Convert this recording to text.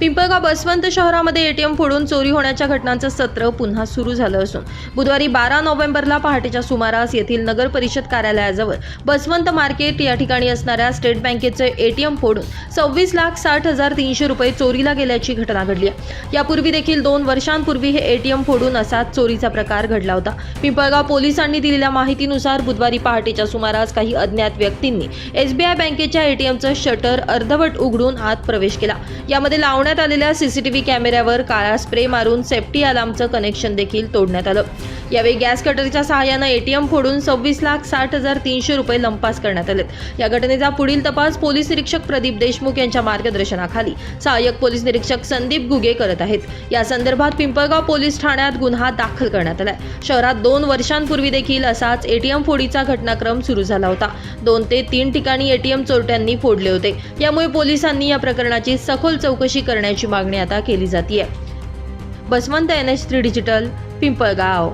पिंपळगाव बसवंत शहरामध्ये एटीएम फोडून चोरी होण्याच्या घटनांचं सत्र पुन्हा सुरू झालं असून बुधवारी बारा नोव्हेंबरला पहाटेच्या सुमारास येथील नगर परिषद कार्यालयाजवळ बसवंत मार्केट या ठिकाणी असणाऱ्या स्टेट बँकेचे एटीएम फोडून सव्वीस लाख साठ हजार तीनशे रुपये चोरीला गेल्याची घटना घडली आहे. यापूर्वी देखील दोन वर्षांपूर्वी हे एटीएम फोडून असाच चोरीचा प्रकार घडला होता. पिंपळगाव पोलिसांनी दिलेल्या माहितीनुसार बुधवारी पहाटेच्या सुमारास काही अज्ञात व्यक्तींनी एसबीआय बँकेच्या एटीएमचं शटर अर्धवट उघडून आत प्रवेश केला. यामध्ये लावण्यात आलेल्या सीसीटीव्ही कॅमेऱ्यावर काळा स्प्रे मारून सेफ्टी अलार्मचं कनेक्शन देखील तोडण्यात आलं. यावेळी गॅस कटरच्या सहाय्यानं एटीएम फोडून सव्वीस लाख साठ हजार तीनशे रुपये लंपास करण्यात आलेत. या घटनेचा पुढील तपास पोलीस निरीक्षक प्रदीप देशमुख यांच्या मार्गदर्शनाखाली. सहाय्यक पोलीस निरीक्षक संदीप गुगे करत आहेत. या संदर्भात पिंपळगाव पोलीस ठाण्यात गुन्हा दाखल करण्यात आलाय. शहरात दोन वर्षांपूर्वी देखील असाच एटीएम फोडीचा घटनाक्रम सुरू झाला होता. दोन ते तीन ठिकाणी एटीएम चोरट्यांनी फोडले होते. यामुळे पोलिसांनी या प्रकरणाची सखोल चौकशी करण्याची मागणी आता केली जाते Basavant N H three digital Pimpalgaon.